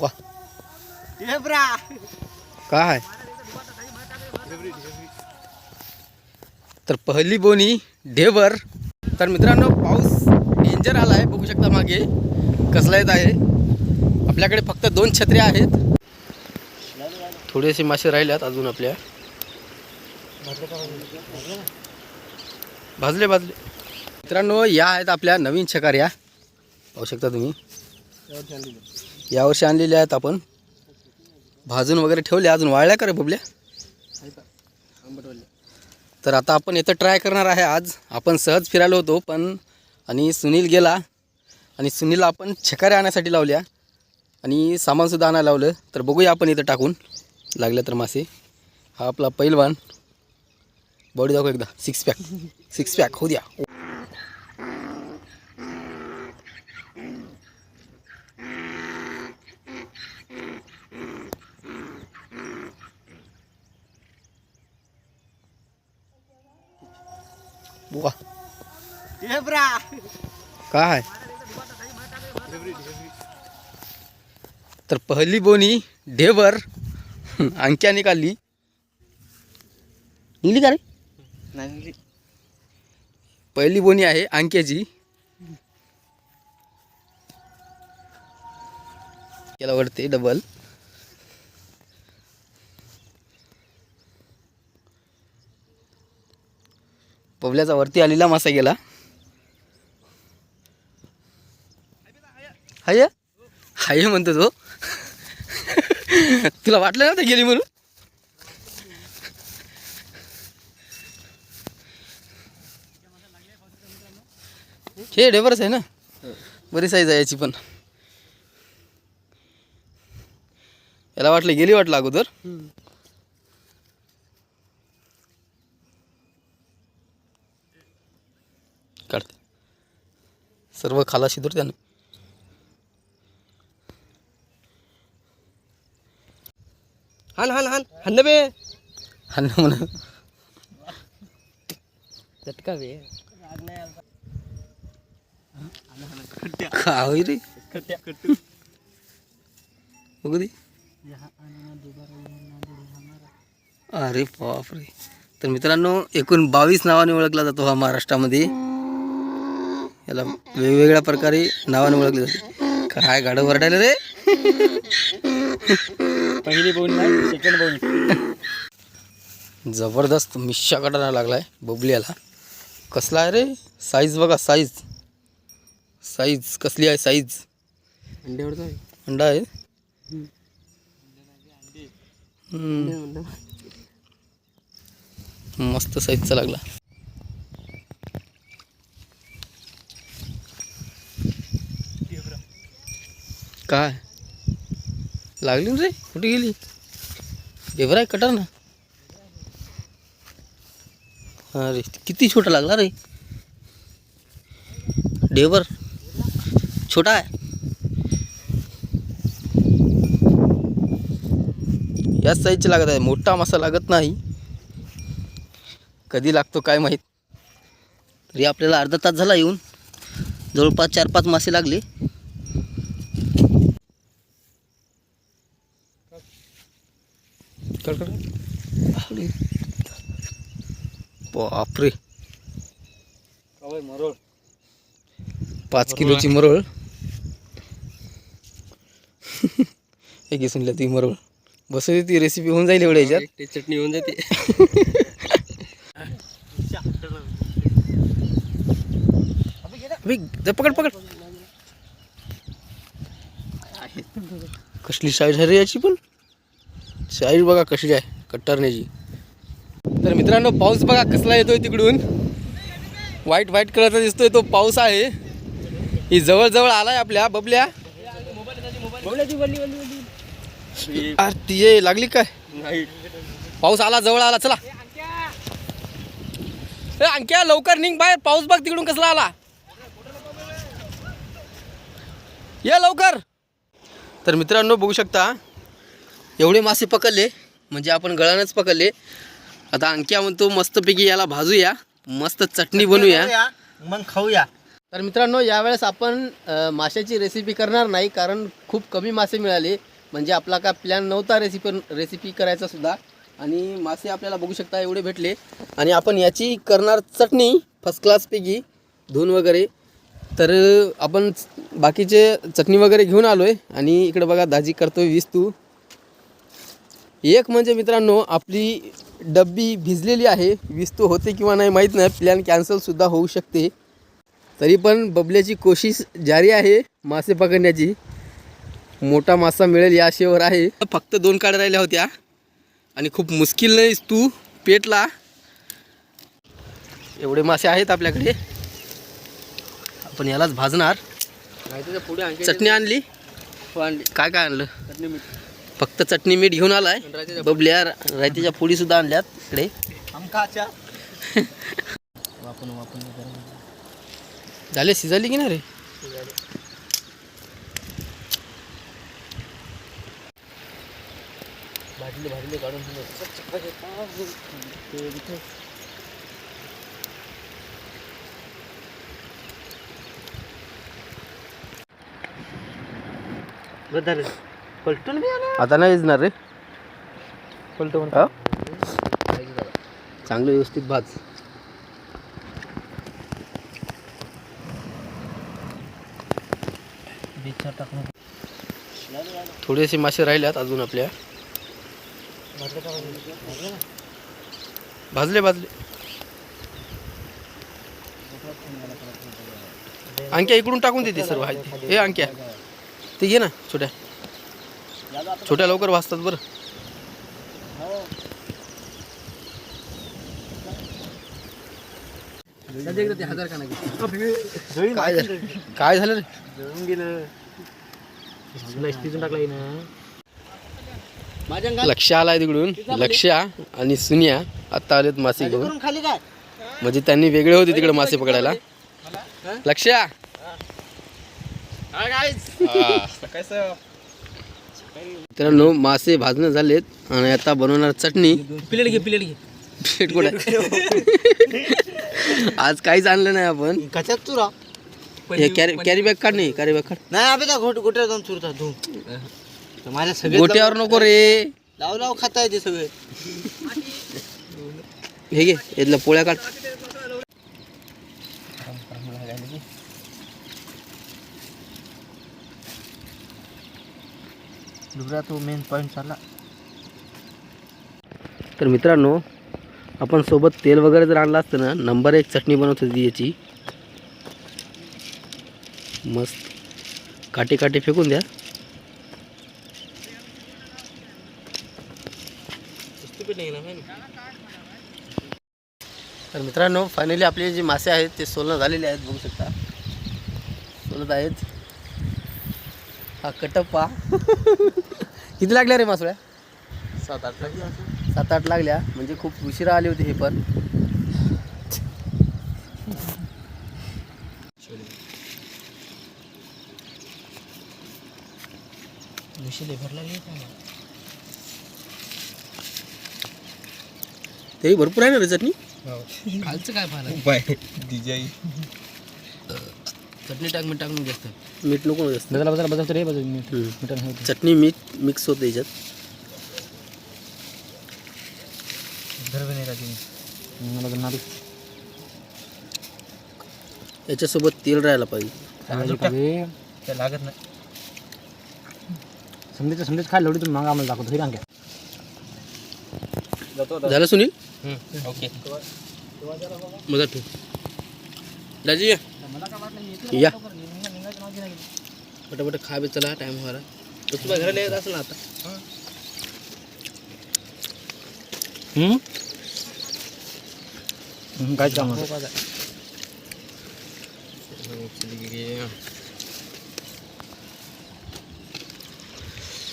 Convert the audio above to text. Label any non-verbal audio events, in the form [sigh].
वा काय? तर पहिली बोनी ढेबर. तर मित्रांनो पाऊस डेंजर आला आहे बघू शकता मागे. कसला येत आहे? आपल्याकडे फक्त दोन छत्र्या आहेत. थोडेसे मासे राहिल्यात अजून आपल्या. भाजले भाजले. मित्रांनो या आहेत आपल्या नवीन छकार्या पाहू शकता तुम्ही. यावर्षी आणलेल्या आहेत आपण. भाजून वगैरे ठेवल्या अजून वाळल्या का रे बबल्या? तर आता आपण इथं ट्राय करणार आहे आज. आपण सहज फिरायला होतो पण आणि सुनील गेला. आणि सुनीलला आपण छकाऱ्या आणण्यासाठी लावल्या. आणि सामानसुद्धा आणायला लावलं. तर बघूया आपण इथं टाकून. लागलं तर मासे. हा आपला पैलवान. बॉडी दाखव एकदा. सिक्स पॅक सिक्स पॅक होऊ द्या. वा काय? तर पहिली बोनी ढेबर. अंक्या निकाली निघली का रे? पहिली बोनी आहे अंक्याची याला वरते डबल पवल्याचा वरती आलेला मासा गेला. हाय हाय म्हणतो तो हो. तुला वाटलं ना ते गेली म्हणून? हे डेवरच आहे ना? बरी साईज आहे याची पण. याला वाटलं गेली वाटलं अगोदर. सर्व खाला शिदूर त्यानं. हान हान हान हान बे. हाण म्हणून. झटका बे. काय रे? बघू दे. अरे बापरे. तर मित्रांनो एकूण बावीस नावाने ओळखला जातो हा महाराष्ट्रामध्ये. याला वेगवेगळ्या प्रकारे नावाने ओळखले जाते. काय गाडं वरडायला रे. पहिली बोन नाही सेकंड बोन जबरदस्त मिश्या काढायला लागलाय बबलीयाला. कसला आहे रे? साईज बघा साईज साईज कसली आहे साईज अंडा आहे. मस्त साईजचा लागला. काय? लागली ना रे? कुठे गेली? डेवर आहे कटर ना. अरे किती छोटा लागला रे? डेवर छोटा आहे. याच साईजचे लागत आहे. मोठा मासा लागत नाही. कधी लागतो काय माहीत. तरी आपल्याला अर्धा तास झाला येऊन. जवळपास चार पाच मासे लागले. बापरे. मरोळ. पाच किलोची मरळ. एक घेऊन ती मरळ. बस ती रेसिपी होऊन जाईल एवढ्या ह्याच्यात. चटणी होऊन जाते. [laughs] पकड पकड. कसली साईज आहे याची पण? साईज बघा कशी आहे कट्टारण्याची तर मित्रांनो पाऊस बघा कसला येतोय तिकडून. वाईट वाईट कलरचा दिसतोय तो पाऊस आहे. ही जवळजवळ आलाय आपल्या बबल्या. अरे लागली काय? नाही. पाऊस आला जवळ आला चला. ए अंक्या लवकर निघ बाहेर. पाऊस बघ तिकडून कसला आला. ये लवकर. तर मित्रांनो बघू शकता एवढे मासे पकडले म्हणजे आपण गळानच पकडले. आता अंक्या म्हणतो मस्तपैकी याला भाजूया. मस्त चटणी बनवूया. मग खाऊया. तर मित्रांनो यावेळेस आपण माशाची रेसिपी करणार नाही कारण खूप कमी मासे मिळाले. म्हणजे आपला का प्लॅन नव्हता रेसिपी रेसिपी करायचा सुद्धा. आणि मासे आपल्याला बघू शकता एवढे भेटले. आणि आपण याची करणार चटणी फर्स्ट क्लासपैकी धुवून वगैरे. तर आपण बाकीचे चटणी वगैरे घेऊन आलो आहे आणि इकडे बघा दाजी करतोय विस्तू एक म्हणजे मित्रांनो आपली डब्बी भिजलेली आहे. विस्तू होते किंवा नाही माहीत नाही. प्लॅन कॅन्सलसुद्धा होऊ शकते. तरी पण बबल्याची कोशिश जारी आहे मासे पकडण्याची. मोठा मासा मिळेल या आशेवर आहे. फक्त दोन काड्या राहिल्या होत्या. आणि खूप मुश्किलने तू पेटला. एवढे मासे आहेत आपल्याकडे. आपण यालाच भाजणार. पुढे चटणी आणली? आणली. काय काय आणलं? चटणी मीठ. फक्त चटणी मीठ घेऊन आलाय. बबल्या रायतीच्या पोळी सुद्धा आणल्यात इकडे. झाले शिजली की नाही रे? भाजले भाजले काढून बदल पलटून बी आला. आता नाही शिजणार रे. पलटू हा? चांगलं व्यवस्थित भाज. थोडेसे मासे राहिल्यात अजून आपल्या. भाजले भाजले. अंक्या इकडून टाकून देते सर्व. हे अंक्या ते घे ना छोट्या. छोट्या लवकर भाजतात बरं. काय झालं काय झालं रे? लक्ष आलाय तिकडून. लक्ष आणि सुनिया आत्ता आलेत मासे घेऊन. म्हणजे त्यांनी वेगळे होते तिकडे मासे पकडायला. लक्ष [laughs] मित्रांनो मासे भाजणं झालेत आणि आता बनवणार चटणी. प्लेट घे प्लेट घे. भेट कुठे? आज काहीच आणलं नाही आपण. कशात चुरा हे कॅरी कॅरी बॅग काढ नाही कॅरी बॅग काढ. नाही अबे त्या घोट गोट्या जाऊन चुरता धू. माझ्या सगळे गोट्यावर नको रे. लाव लाव खाता येते सगळे. हे घे यातल्या पोळ्या काढ. दुसरा तो मेन पॉईंट चालला. तर मित्रांनो आपण सोबत तेल वगैरे जर आणलं असतं ना नंबर एक चटणी बनवत होती याची मस्त. काटे काटे फेकून द्या. तर मित्रांनो फायनली आपले जे मासे आहेत ते सोलणं झालेले आहेत बघू शकता. सोलत आहेत. हा कटप्पा. [laughs] किती लागल्या रे मासोळ्या? सात आठ सात आठ लागल्या. म्हणजे खूप उशिरा आले होते हे पण. तेही भरपूर आहे ना रे चटणी? खालचं काय पाहिलं? उपाय दिजाई चटणी टाक मीठ टाकून जास्त. मीठ नको जास्त. बदला बदला बदलतो रे बदल मीठ हम्म. मिठान होतं. चटणी मीठ मिक्स होतं याच्यात. धरवे नाही राहते मला तर नारी याच्यासोबत तेल राहायला पाहिजे. ते लागत नाही. समजेच समजेच खायला लवडी तुम्ही मागा आम्हाला दाखवतो. हिरांग झालं सुनील? ओके. मजा ठेव. दाजी या. पटापट खा बे चला टाइम व्हायला तर तुला घराला येत असेल ना आता काहीच काम चली गेली.